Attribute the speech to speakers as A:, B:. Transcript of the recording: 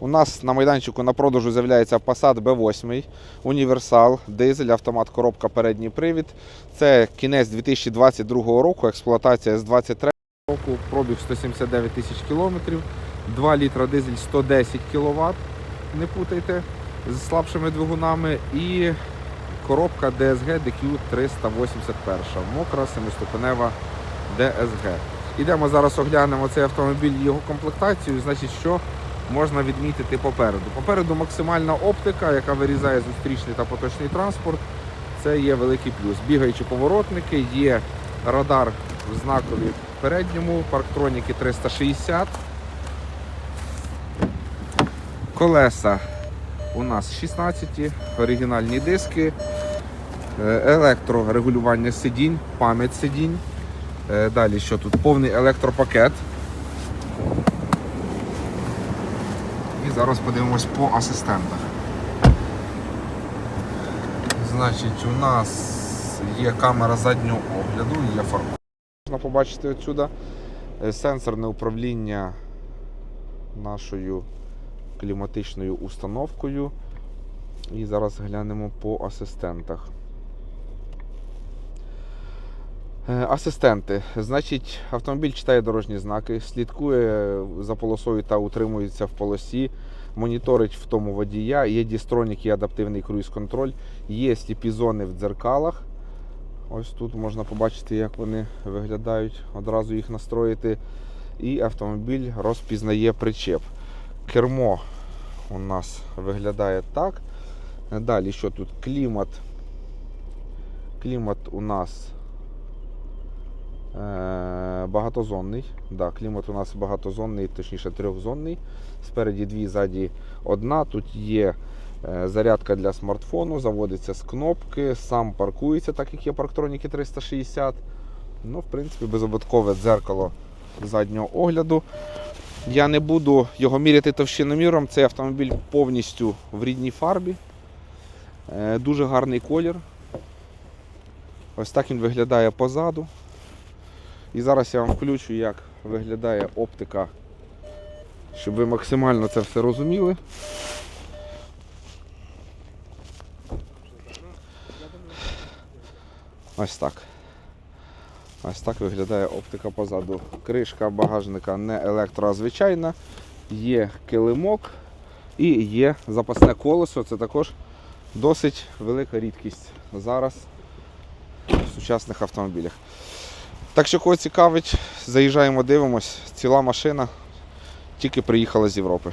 A: У нас на майданчику на продажу з'являється Passat B8, універсал, дизель, автомат, коробка, передній привід. Це кінець 2022 року, експлуатація з 23 року, пробіг 179 тисяч кілометрів, 2 літра дизель 110 кВт, не путайте, з слабшими двигунами і коробка DSG DQ 381, мокра семиступенева DSG. Ідемо зараз оглянемо цей автомобіль і його комплектацію. Значить, що можна відмітити попереду. Попереду максимальна оптика, яка вирізає зустрічний та поточний транспорт. Це є великий плюс. Бігаючі поворотники, є радар в знакові передньому, парктроніки 360. Колеса у нас 16, оригінальні диски, е, електрорегулювання сидінь, пам'ять сидінь. Е, Далі що тут? Повний електропакет. Зараз подивимось по асистентах. Значить, у нас є камера заднього огляду, є фаркоп. Можна побачити отсюда е, сенсорне управління нашою кліматичною установкою. І зараз глянемо по асистентах. Асистенти. Значить, автомобіль читає дорожні знаки, слідкує за полосою та утримується в полосі, моніторить в тому водія, є дістронік і адаптивний круїз-контроль, є сліпі зони в дзеркалах. Ось тут можна побачити, як вони виглядають, одразу їх настроїти. І автомобіль розпізнає причеп. Кермо у нас виглядає так. Далі що тут? Клімат. Клімат у нас е, багатозонний. Да, клімат у нас багатозонний, точніше трьохзонний. Спереді дві, ззаді одна. Тут є е, зарядка для смартфону, заводиться з кнопки, сам паркується, так як є парктроніки 360. Ну, в принципі, безободкове дзеркало заднього огляду. Я не буду його міряти товщиноміром. Цей автомобіль повністю в рідній фарбі. Е, Дуже гарний колір. Ось так він виглядає позаду. І зараз я вам включу, як виглядає оптика, щоб ви максимально це все розуміли. Ось так. Ось так виглядає оптика позаду. Кришка багажника не електро, а звичайна. Є килимок і є запасне колесо. Це також досить велика рідкість зараз в сучасних автомобілях. Так що, кого цікавить, заїжджаємо, дивимось. Ціла машина тільки приїхала з Європи.